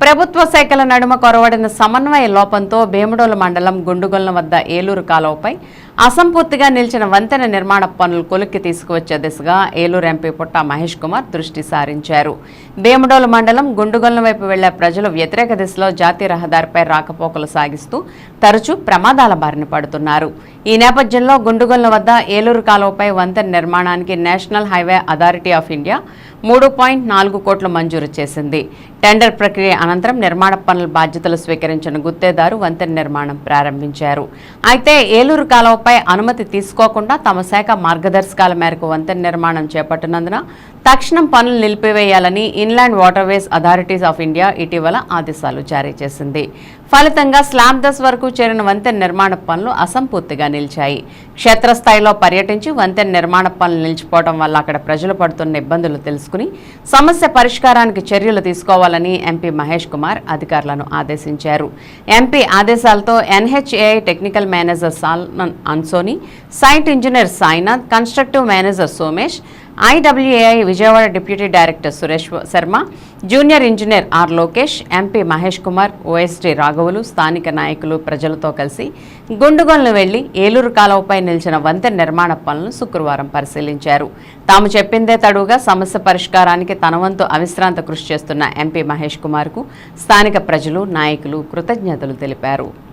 ప్రభుత్వ శాఖల నడుమ కొరవడిన సమన్వయ లోపంతో భీమడోలు మండలం గుండుగొల్ల వద్ద ఏలూరు కాలువపై అసంపూర్తిగా నిలిచిన వంతెన నిర్మాణ పనులు కొలిక్కి తీసుకువచ్చే దిశగా ఏలూరు ఎంపీ పుట్ట మహేష్ కుమార్ దృష్టి సారించారు. భీమడోలు మండలం గుండుగొల్ల వైపు వెళ్ళే ప్రజలు వ్యతిరేక దిశలో జాతీయ రహదారిపై రాకపోకలు సాగిస్తూ తరచూ ప్రమాదాల బారిన పడుతున్నారు. ఈ నేపథ్యంలో గుండుగొల్ల వద్ద ఏలూరు కాలువపై వంతెన నిర్మాణానికి national highway authority of India మూడు పాయింట్ నాలుగు కోట్లు మంజూరు చేసింది. టెండర్ ప్రక్రియ అనంతరం నిర్మాణ పనుల బాధ్యతలు స్వీకరించిన గుత్తేదారు వంతెన నిర్మాణం ప్రారంభించారు. అయితే ఏలూరు కాలువపై అనుమతి తీసుకోకుండా తమ శాఖ మార్గదర్శకాల మేరకు వంతెన నిర్మాణం చేపట్టినందున తక్షణం పనులు నిలిపివేయాలని inland waterways authorities of India ఇటీవల ఆదేశాలు జారీ చేసింది. ఫలితంగా స్లాబ్ దశ వరకు చేరిన వంతెన నిర్మాణ పనులు అసంపూర్తిగా నిలిచాయి. క్షేత్రస్థాయిలో పర్యటించి వంతెన నిర్మాణ పనులు నిలిచిపోవడం వల్ల అక్కడ ప్రజలు పడుతున్న ఇబ్బందులు తెలుసుకుని సమస్య పరిష్కారానికి చర్యలు తీసుకోవాలని ఎంపీ మహేష్ కుమార్ అధికారులను ఆదేశించారు. ఎంపీ ఆదేశాలతో NHAI technical manager Salman అన్సోని site engineer Sainath constructive manager Somesh IWAI Vijayawada deputy director Suresh Sharma junior engineer R Lokesh MP Mahesh Kumar OSD రాఘవులు స్థానిక నాయకులు ప్రజలతో కలిసి గుండుగొలను వెళ్ళి ఏలూరు కాలువపై నిలిచిన వంతెన నిర్మాణ పనులను శుక్రవారం పరిశీలించారు. తాము చెప్పిందే తడుగా సమస్య పరిష్కారానికి తన వంతు అవిశ్రాంత కృషి చేస్తున్న ఎంపీ మహేష్ కుమార్కు స్థానిక ప్రజలు నాయకులు కృతజ్ఞతలు తెలిపారు.